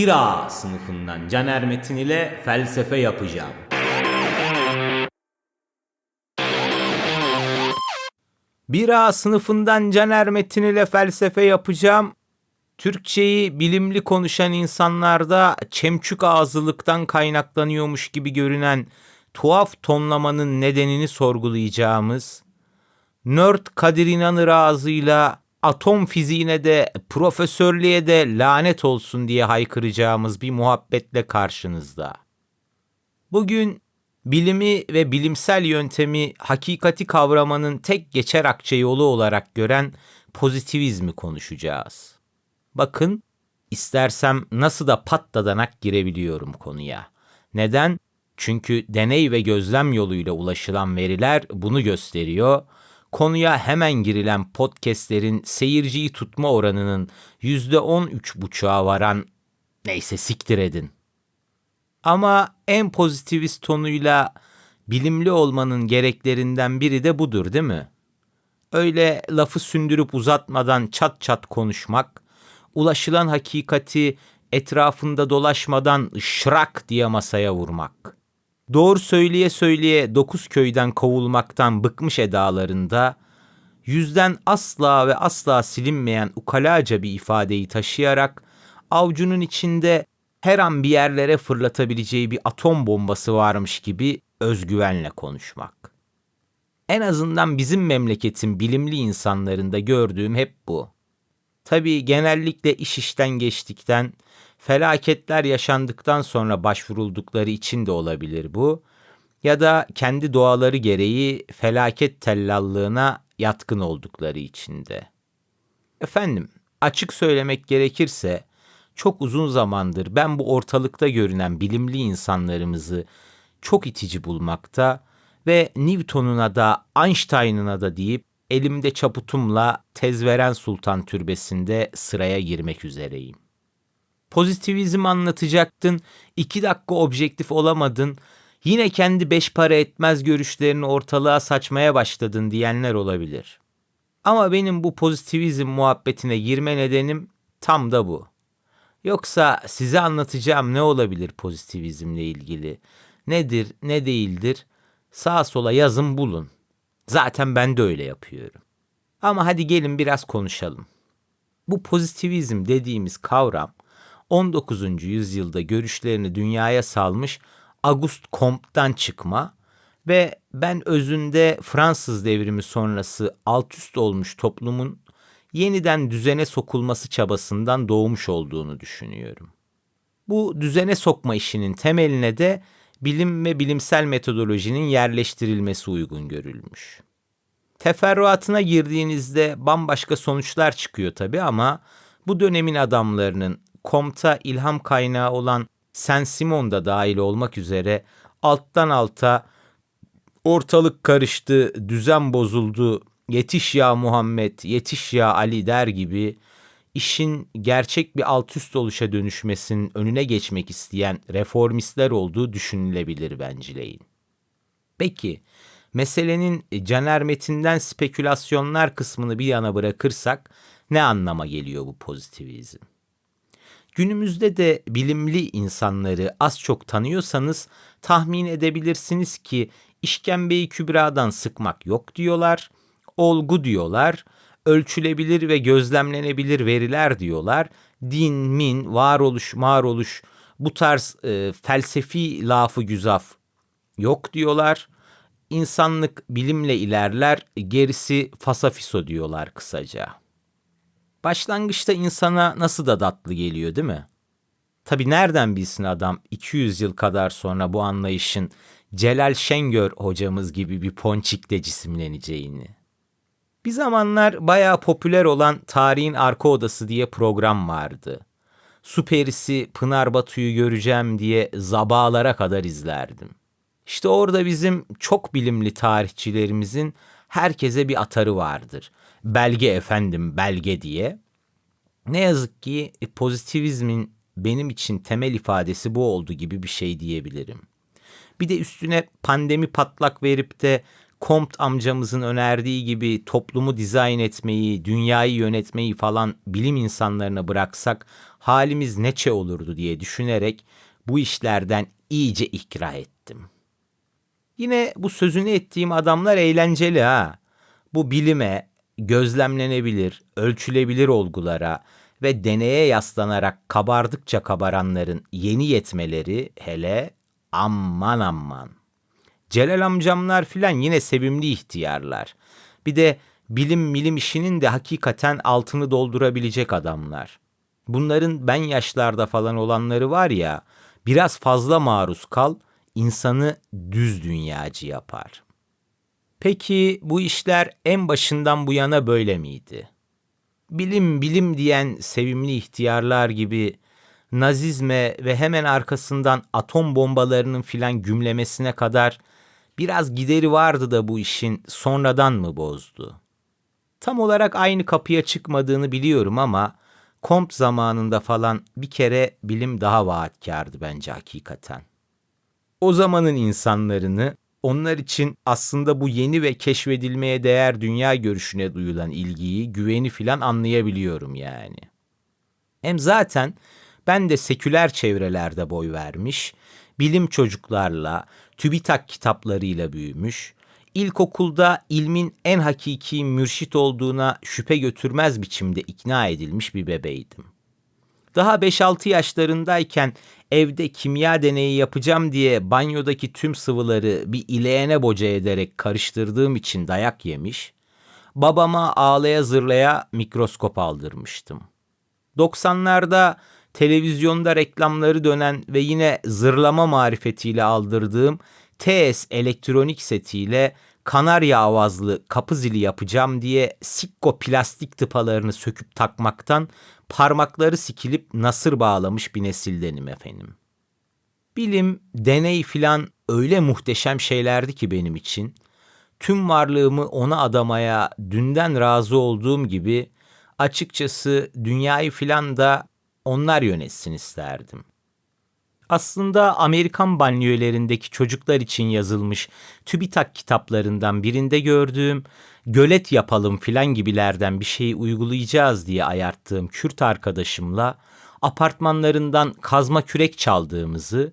1A sınıfından Caner Metin ile felsefe yapacağım. Bir A sınıfından Caner Metin ile felsefe yapacağım. Türkçeyi bilimli konuşan insanlarda çemçük ağzılıktan kaynaklanıyormuş gibi görünen tuhaf tonlamanın nedenini sorgulayacağımız, nerd Kadir İnanır ağzıyla atom fiziğine de profesörlüğe de lanet olsun diye haykıracağımız bir muhabbetle karşınızda. Bugün bilimi ve bilimsel yöntemi hakikati kavramanın tek geçer akçe yolu olarak gören pozitivizmi konuşacağız. Bakın istersem nasıl da patladanak girebiliyorum konuya. Neden? Çünkü deney ve gözlem yoluyla ulaşılan veriler bunu gösteriyor. Konuya hemen girilen podcastlerin seyirciyi tutma oranının %13,5'a varan neyse siktir edin. Ama en pozitivist tonuyla bilimli olmanın gereklerinden biri de budur değil mi? Öyle lafı sündürüp uzatmadan çat çat konuşmak, ulaşılan hakikati etrafında dolaşmadan şırak diye masaya vurmak. Doğru söyleye söyleye dokuz köyden kovulmaktan bıkmış edalarında, yüzden asla ve asla silinmeyen ukalaca bir ifadeyi taşıyarak, avcunun içinde her an bir yerlere fırlatabileceği bir atom bombası varmış gibi özgüvenle konuşmak. En azından bizim memleketin bilimli insanlarında gördüğüm hep bu. Tabii genellikle iş işten geçtikten, felaketler yaşandıktan sonra başvuruldukları için de olabilir bu. Ya da kendi doğaları gereği felaket tellallığına yatkın oldukları için de. Efendim, açık söylemek gerekirse çok uzun zamandır ben bu ortalıkta görünen bilimli insanlarımızı çok itici bulmakta ve Newton'una da Einstein'ına da deyip elimde çaputumla Tezveren Sultan Türbesi'nde sıraya girmek üzereyim. Pozitivizm anlatacaktın, iki dakika objektif olamadın, yine kendi beş para etmez görüşlerini ortalığa saçmaya başladın diyenler olabilir. Ama benim bu pozitivizm muhabbetine girme nedenim tam da bu. Yoksa size anlatacağım ne olabilir pozitivizmle ilgili? Nedir, ne değildir? Sağa sola yazın bulun. Zaten ben de öyle yapıyorum. Ama hadi gelin biraz konuşalım. Bu pozitivizm dediğimiz kavram 19. yüzyılda görüşlerini dünyaya salmış Auguste Comte'dan çıkma ve ben özünde Fransız devrimi sonrası alt üst olmuş toplumun yeniden düzene sokulması çabasından doğmuş olduğunu düşünüyorum. Bu düzene sokma işinin temeline de bilim ve bilimsel metodolojinin yerleştirilmesi uygun görülmüş. Teferruatına girdiğinizde bambaşka sonuçlar çıkıyor tabi ama bu dönemin adamlarının Comte'a ilham kaynağı olan Saint-Simon da dahil olmak üzere alttan alta ortalık karıştı, düzen bozuldu, yetiş ya Muhammed, yetiş ya Ali der gibi işin gerçek bir alt üst oluşa dönüşmesinin önüne geçmek isteyen reformistler olduğu düşünülebilir bencileyin. Peki, meselenin Caner Metin'den spekülasyonlar kısmını bir yana bırakırsak ne anlama geliyor bu pozitivizm? Günümüzde de bilimli insanları az çok tanıyorsanız tahmin edebilirsiniz ki işkembeyi kübradan sıkmak yok diyorlar, olgu diyorlar, ölçülebilir ve gözlemlenebilir veriler diyorlar. Din, min, varoluş, maroluş bu tarz e, felsefi lafı güzaf yok diyorlar. İnsanlık bilimle ilerler, gerisi fasafiso diyorlar kısaca. Başlangıçta insana nasıl da tatlı geliyor değil mi? Tabi nereden bilsin adam 200 yıl kadar sonra bu anlayışın Celal Şengör hocamız gibi bir ponçikle cisimleneceğini. Bir zamanlar bayağı popüler olan Tarihin Arka Odası diye program vardı. Süperisi Pınar Batu'yu göreceğim diye zabalara kadar izlerdim. İşte orada bizim çok bilimli tarihçilerimizin herkese bir atarı vardır. Belge efendim belge diye. Ne yazık ki pozitivizmin benim için temel ifadesi bu oldu gibi bir şey diyebilirim. Bir de üstüne pandemi patlak verip de Comte amcamızın önerdiği gibi toplumu dizayn etmeyi, dünyayı yönetmeyi falan bilim insanlarına bıraksak halimiz neçe olurdu diye düşünerek bu işlerden iyice ikra ettim. Yine bu sözünü ettiğim adamlar eğlenceli ha. Bu bilime, gözlemlenebilir, ölçülebilir olgulara ve deneye yaslanarak kabardıkça kabaranların yeni yetmeleri hele amman amman. Celal amcamlar filan yine sevimli ihtiyarlar. Bir de bilim milim işinin de hakikaten altını doldurabilecek adamlar. Bunların ben yaşlarda falan olanları var ya, biraz fazla maruz kal, insanı düz dünyacı yapar. Peki bu işler en başından bu yana böyle miydi? Bilim bilim diyen sevimli ihtiyarlar gibi nazizme ve hemen arkasından atom bombalarının filan gümlemesine kadar biraz gideri vardı da bu işin sonradan mı bozdu? Tam olarak aynı kapıya çıkmadığını biliyorum ama Comte zamanında falan bir kere bilim daha vaatkardı bence hakikaten. O zamanın insanlarını onlar için aslında bu yeni ve keşfedilmeye değer dünya görüşüne duyulan ilgiyi, güveni filan anlayabiliyorum yani. Hem zaten ben de seküler çevrelerde boy vermiş, bilim çocuklarla, TÜBİTAK kitaplarıyla büyümüş, ilkokulda ilmin en hakiki mürşit olduğuna şüphe götürmez biçimde ikna edilmiş bir bebeydim. Daha 5-6 yaşlarındayken evde kimya deneyi yapacağım diye banyodaki tüm sıvıları bir ileğene boca ederek karıştırdığım için dayak yemiş, babama ağlaya zırlaya mikroskop aldırmıştım. 90'larda televizyonda reklamları dönen ve yine zırlama marifetiyle aldırdığım TS elektronik setiyle kanarya avazlı kapı zili yapacağım diye sikko plastik tıpalarını söküp takmaktan parmakları sikilip nasır bağlamış bir nesildenim efendim. Bilim, deney filan öyle muhteşem şeylerdi ki benim için. Tüm varlığımı ona adamaya dünden razı olduğum gibi açıkçası dünyayı filan da onlar yönetsin isterdim. Aslında Amerikan banliyölerindeki çocuklar için yazılmış TÜBİTAK kitaplarından birinde gördüğüm gölet yapalım filan gibilerden bir şeyi uygulayacağız diye ayarttığım Kürt arkadaşımla apartmanlarından kazma kürek çaldığımızı,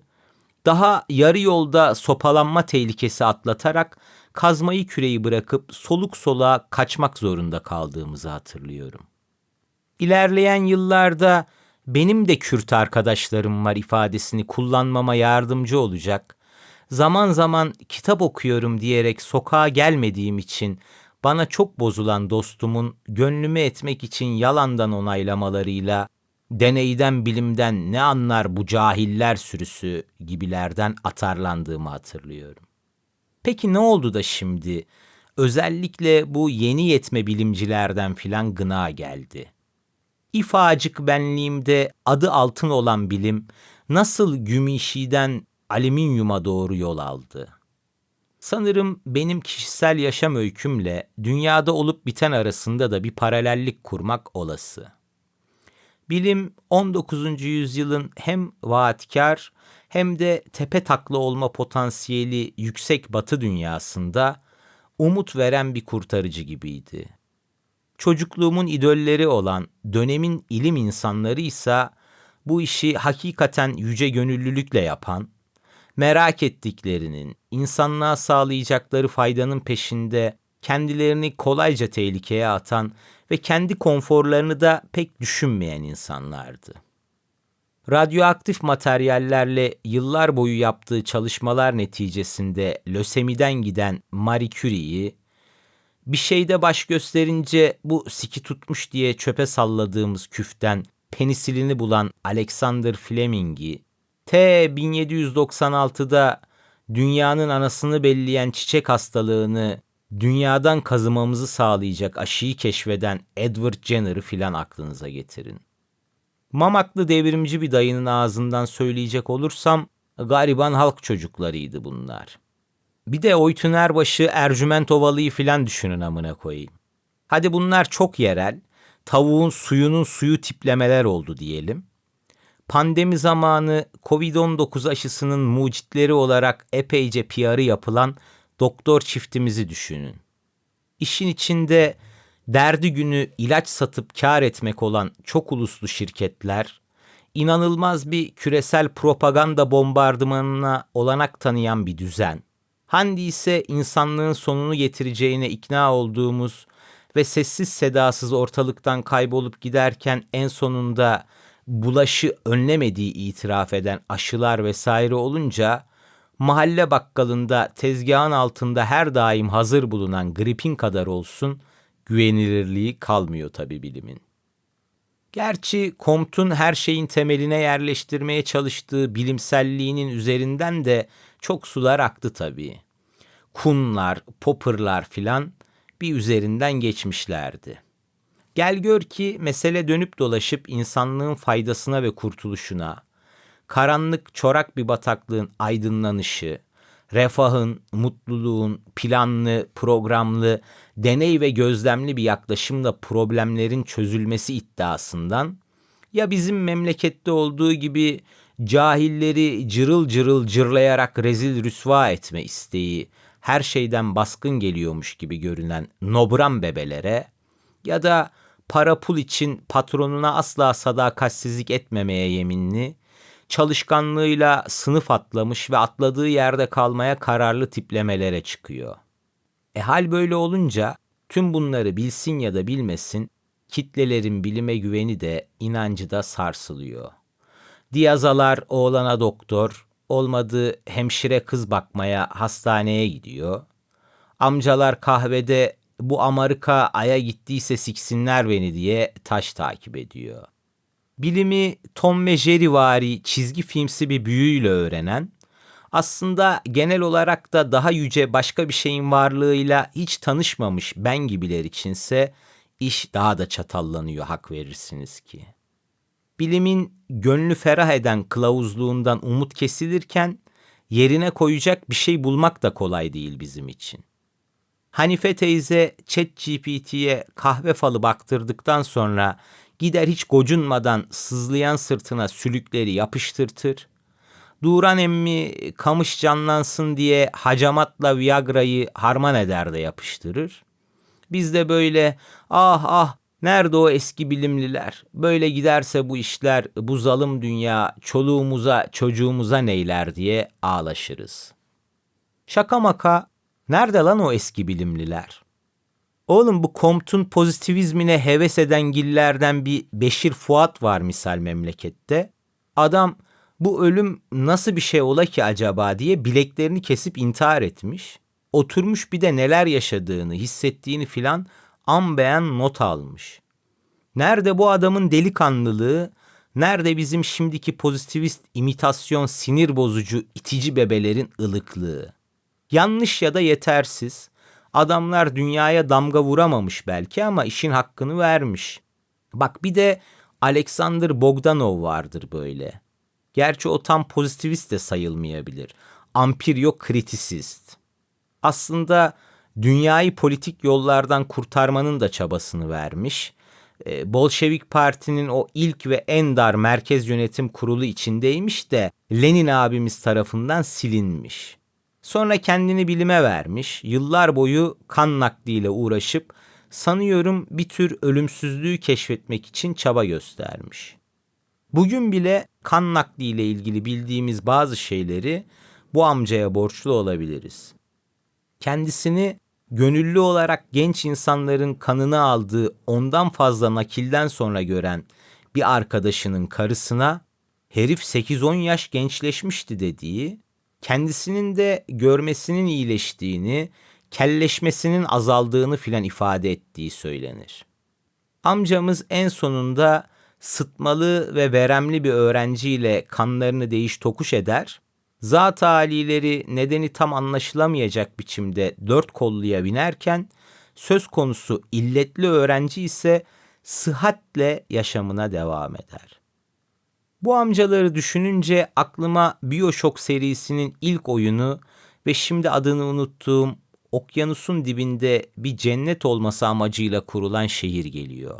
daha yarı yolda sopalanma tehlikesi atlatarak kazmayı küreği bırakıp soluk soluğa kaçmak zorunda kaldığımızı hatırlıyorum. İlerleyen yıllarda benim de Kürt arkadaşlarım var ifadesini kullanmama yardımcı olacak. Zaman zaman kitap okuyorum diyerek sokağa gelmediğim için bana çok bozulan dostumun gönlümü etmek için yalandan onaylamalarıyla deneyden bilimden ne anlar bu cahiller sürüsü gibilerden atarlandığımı hatırlıyorum. Peki ne oldu da şimdi özellikle bu yeni yetme bilimcilerden filan gına geldi? İfacık benliğimde adı altın olan bilim nasıl gümüşiden alüminyuma doğru yol aldı? Sanırım benim kişisel yaşam öykümle dünyada olup biten arasında da bir paralellik kurmak olası. Bilim 19. yüzyılın hem vaatkar hem de tepe takla olma potansiyeli yüksek batı dünyasında umut veren bir kurtarıcı gibiydi. Çocukluğumun idolleri olan dönemin ilim insanları ise bu işi hakikaten yüce gönüllülükle yapan, merak ettiklerinin, insanlığa sağlayacakları faydanın peşinde kendilerini kolayca tehlikeye atan ve kendi konforlarını da pek düşünmeyen insanlardı. Radyoaktif materyallerle yıllar boyu yaptığı çalışmalar neticesinde lösemiden giden Marie Curie'yi bir şeyde baş gösterince bu siki tutmuş diye çöpe salladığımız küften penisilini bulan Alexander Fleming'i T 1796'da dünyanın anasını belleyen çiçek hastalığını dünyadan kazımamızı sağlayacak aşıyı keşfeden Edward Jenner'ı filan aklınıza getirin. Mamaklı devrimci bir dayının ağzından söyleyecek olursam gariban halk çocuklarıydı bunlar. Bir de Oytünerbaşı, Ercüment Ovalı'yı filan düşünün amına koyayım. Hadi bunlar çok yerel, tavuğun suyunun suyu tiplemeler oldu diyelim. Pandemi zamanı Covid-19 aşısının mucitleri olarak epeyce PR'ı yapılan doktor çiftimizi düşünün. İşin içinde derdi günü ilaç satıp kar etmek olan çok uluslu şirketler, inanılmaz bir küresel propaganda bombardımanına olanak tanıyan bir düzen. Handi ise insanlığın sonunu getireceğine ikna olduğumuz ve sessiz sedasız ortalıktan kaybolup giderken en sonunda bulaşı önlemediği itiraf eden aşılar vesaire olunca mahalle bakkalında tezgahın altında her daim hazır bulunan gripin kadar olsun güvenilirliği kalmıyor tabi bilimin. Gerçi Comte'un her şeyin temeline yerleştirmeye çalıştığı bilimselliğinin üzerinden de çok sular aktı tabii. Kunlar, Popper'lar filan bir üzerinden geçmişlerdi. Gel gör ki mesele dönüp dolaşıp insanlığın faydasına ve kurtuluşuna, karanlık çorak bir bataklığın aydınlanışı, refahın, mutluluğun, planlı, programlı, deney ve gözlemli bir yaklaşımla problemlerin çözülmesi iddiasından ya bizim memlekette olduğu gibi cahilleri cırıl cırıl cırlayarak rezil rüsva etme isteği her şeyden baskın geliyormuş gibi görünen nobran bebelere ya da para pul için patronuna asla sadakatsizlik etmemeye yeminli, çalışkanlığıyla sınıf atlamış ve atladığı yerde kalmaya kararlı tiplemelere çıkıyor. E hal böyle olunca tüm bunları bilsin ya da bilmesin kitlelerin bilime güveni de inancı da sarsılıyor. Diyazalar oğlana doktor, olmadı hemşire kız bakmaya hastaneye gidiyor. Amcalar kahvede bu Amerika aya gittiyse siksinler beni diye taş takip ediyor. Bilimi Tom ve Jerry vari çizgi filmsi bir büyüyle öğrenen, aslında genel olarak da daha yüce başka bir şeyin varlığıyla hiç tanışmamış ben gibiler içinse iş daha da çatallanıyor hak verirsiniz ki. Bilimin gönlü ferah eden kılavuzluğundan umut kesilirken yerine koyacak bir şey bulmak da kolay değil bizim için. Hanife teyze ChatGPT'ye kahve falı baktırdıktan sonra gider hiç gocunmadan sızlayan sırtına sülükleri yapıştırtır. Duran emmi kamış canlansın diye hacamatla Viagra'yı harman eder de yapıştırır. Biz de böyle ah ah nerede o eski bilimliler? Böyle giderse bu işler bu zalim dünya çoluğumuza çocuğumuza neyler diye ağlaşırız. Şaka maka nerede lan o eski bilimliler? Oğlum bu Comte'un pozitivizmine heves eden gillerden bir Beşir Fuat var misal memlekette. Adam bu ölüm nasıl bir şey ola ki acaba diye bileklerini kesip intihar etmiş. Oturmuş bir de neler yaşadığını, hissettiğini filan an beğen not almış. Nerede bu adamın delikanlılığı, nerede bizim şimdiki pozitivist imitasyon sinir bozucu itici bebelerin ılıklığı? Yanlış ya da yetersiz. Adamlar dünyaya damga vuramamış belki ama işin hakkını vermiş. Bak bir de Alexander Bogdanov vardır böyle. Gerçi o tam pozitivist de sayılmayabilir. Ampiryo kritisist. Aslında dünyayı politik yollardan kurtarmanın da çabasını vermiş. Ee, Bolşevik Parti'nin o ilk ve en dar merkez yönetim kurulu içindeymiş de Lenin abimiz tarafından silinmiş. Sonra kendini bilime vermiş, yıllar boyu kan nakliyle uğraşıp sanıyorum bir tür ölümsüzlüğü keşfetmek için çaba göstermiş. Bugün bile kan nakliyle ilgili bildiğimiz bazı şeyleri bu amcaya borçlu olabiliriz. Kendisini gönüllü olarak genç insanların kanını aldığı ondan fazla nakilden sonra gören bir arkadaşının karısına herif 8-10 yaş gençleşmişti dediği, kendisinin de görmesinin iyileştiğini, kelleşmesinin azaldığını filan ifade ettiği söylenir. Amcamız en sonunda sıtmalı ve veremli bir öğrenciyle kanlarını değiş tokuş eder zat halileri nedeni tam anlaşılamayacak biçimde dört kolluya binerken söz konusu illetli öğrenci ise sıhhatle yaşamına devam eder. Bu amcaları düşününce aklıma Bioshock serisinin ilk oyunu ve şimdi adını unuttuğum okyanusun dibinde bir cennet olması amacıyla kurulan şehir geliyor.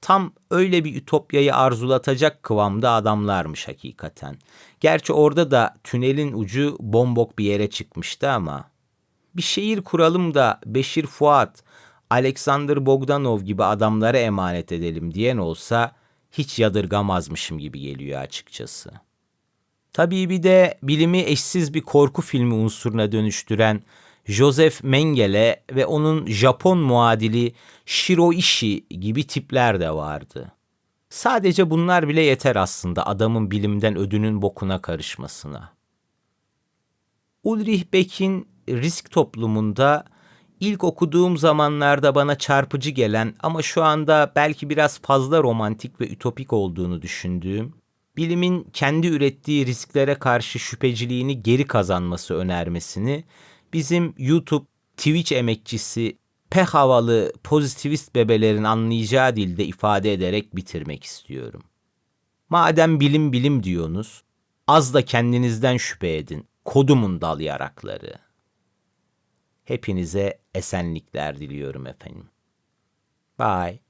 Tam öyle bir ütopyayı arzulatacak kıvamda adamlarmış hakikaten. Gerçi orada da tünelin ucu bombok bir yere çıkmıştı ama. Bir şehir kuralım da Beşir Fuat, Alexander Bogdanov gibi adamlara emanet edelim diyen olsa hiç yadırgamazmışım gibi geliyor açıkçası. Tabii bir de bilimi eşsiz bir korku filmi unsuruna dönüştüren Joseph Mengele ve onun Japon muadili Shiroishi gibi tipler de vardı. Sadece bunlar bile yeter aslında adamın bilimden ödünün bokuna karışmasına. Ulrich Beck'in risk toplumunda ilk okuduğum zamanlarda bana çarpıcı gelen ama şu anda belki biraz fazla romantik ve ütopik olduğunu düşündüğüm, bilimin kendi ürettiği risklere karşı şüpheciliğini geri kazanması önermesini bizim YouTube, Twitch emekçisi, pek havalı pozitivist bebelerin anlayacağı dilde ifade ederek bitirmek istiyorum. Madem bilim bilim diyorsunuz, az da kendinizden şüphe edin. Kodumun dal yarakları. Hepinize esenlikler diliyorum efendim. Bye.